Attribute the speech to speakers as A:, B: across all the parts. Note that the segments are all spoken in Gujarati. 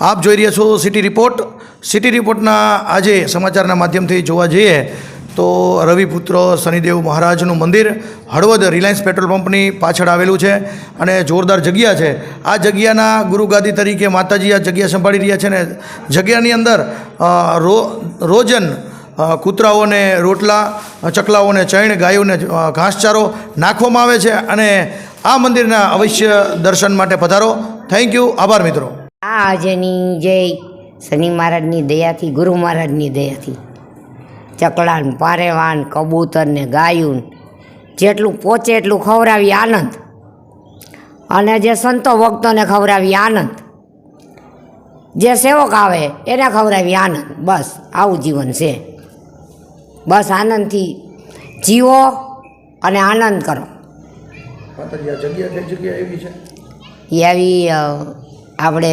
A: આપ જોઈ રહ્યા છો સિટી રિપોર્ટ. સિટી રિપોર્ટના આજે સમાચારના માધ્યમથી જોવા જઈએ તો રવિપુત્ર શનિદેવ મહારાજનું મંદિર હળવદ રિલાયન્સ પેટ્રોલ પંપની પાછળ આવેલું છે અને જોરદાર જગ્યા છે. આ જગ્યાના ગુરુગાદી તરીકે માતાજી આ જગ્યા સંભાળી રહ્યા છે ને જગ્યાની અંદર રો, રોજન કૂતરાઓને રોટલા, ચકલાઓને ચણ, ગાયોને ઘાસચારો નાખવામાં આવે છે અને આ મંદિરના અવશ્ય દર્શન માટે પધારો. Thank you. આભાર મિત્રો.
B: આજની જય શનિ મહારાજની દયાથી ગુરુ મહારાજની દયાથી ચકલાન પારેવાન કબૂતર ને ગાયું જેટલું પહોંચે એટલું ખવડાવી આનંદ. અને જે સંતો ભક્તોને ખવડાવી આનંદ. જે સેવક આવે એને ખવડાવી આનંદ. બસ આવું જીવન છે. બસ આનંદથી જીવો અને આનંદ કરો.
A: જગ્યા જગ્યા એવી છે?
B: એ આવી અ, આપણે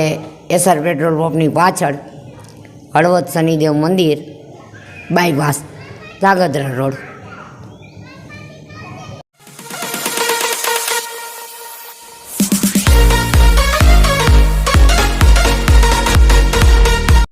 B: એસઆર પેટ્રોલ પંપની પાછળ હળવદ શનિદેવ મંદિર બાયપાસ સાગત્રા રોડ.